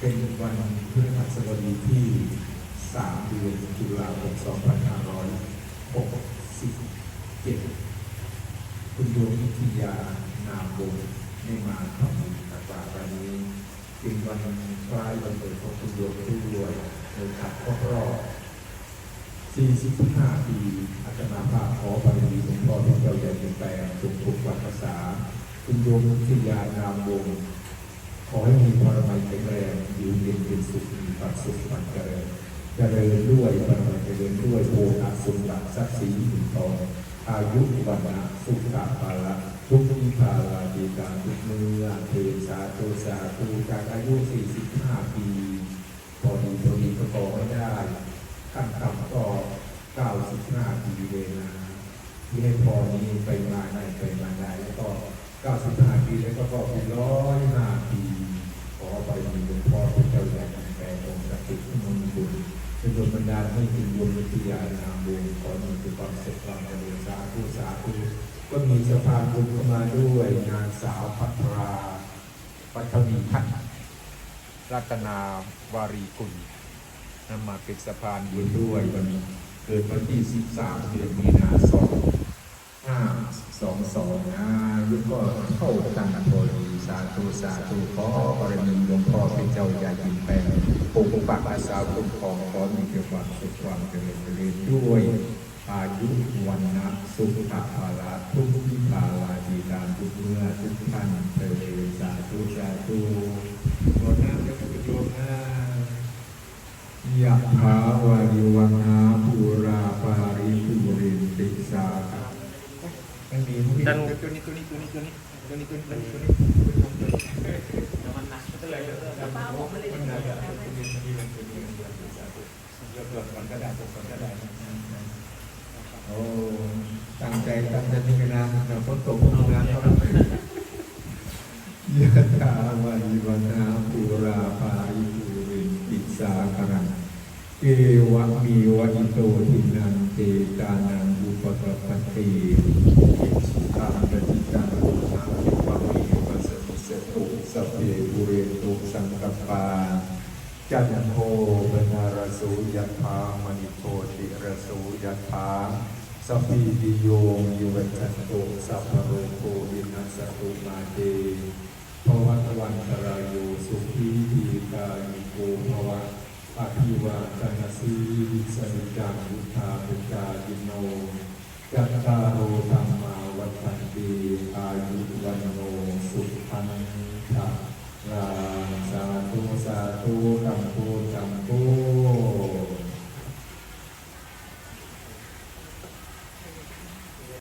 เป็นวันพฤหัสบดีที่ 3 เดือนตุลาคม 2567 คุณดวงวิทยานามวงได้มาทำบุญตักบาตรวันนี้เป็นวันคล้ายวันเกิดของคุณดวงด้รวยโดยขับครอบรอบ45 ปีอาตมาภาพขอบารมีหลวงพ่อพระเจ้าใหญ่เปลี่ยนแปลงทุกทุกวันภาษา คุณโยมทิทยานามวงศ์ ขอให้มีพรมัยแข็งแรงอยู่เย็นเป็นสุขมีความสุขมันเจริญเจริญด้วยพรมัยเจริญด้วยโภคาสมบัติทรัพย์สินถึงทองอายุวันนะสุขภาละทุกนิพาลาดีการทุกเมื่อเทสาโตสาภูจากอายุ 45 ปีพอดีพอดีก็ขอให้ได้ขั้นต่ำก็ 95 ปีเวลาที่ให้พอนี้ไปมาได้ไปมาได้แล้วก็ 95 ปีแล้วก็ก็เป็นร้อยห้าปี ให้คุณบุญวิทยานามวงขอมีคือความสุขความเจริญสาธุสาธุก็มีสะพานบุญเข้ามาด้วยนางสาวพัทราปัทวีพัฒน์รัตนาวารีกุลนำมาเป็นสะพานบุญด้วยวันเกิดวันที่ 13 เดือนมีนาคม522นะยุก็เข้ากันพอดี สาธุสาธุขอบารมีหลวงพ่อเป็นเจ้าใหญ่ยินแปลงปกปักอาสาคุ้มครองขอมีเกี่ยวกับสุขความเจริญเจริญด้วยอายุวันนะสุขภาละทุกทิพาลาดีการทุกเมื่อทุกท่านเถิดสาธุสาธุขอน้ำจะเป็นโยมนะยะถาวาริวังอาภูราปาริภูรินติสาคะไม่มีผู้ดันตัวนี้ตัวนี้ตัวนี้ตัวนี้ โอ้ตั้งใจตั้งใจพิจารณาเนาะฝนตกพวกงานเขายะถาวาริวนาปุราภาอิปุริปิสาครังเอวะมีวะอิโตทินันเตตานังอุปกปติตังปฏิ สัพเพบุเรตุสังกปาจันโทปนารสุยถามณิโทติรสุยถาสัพพิติโยยุวัจันโตสัพโรโควินัสตุมาเตภวัตวันตรายโยสุขีทีกายิโกภวะอภิวาทนาสีสนิจังวุธาปุจายิโนจัตตารโพันธะลาสาธุสาธุกัมพูกัมพู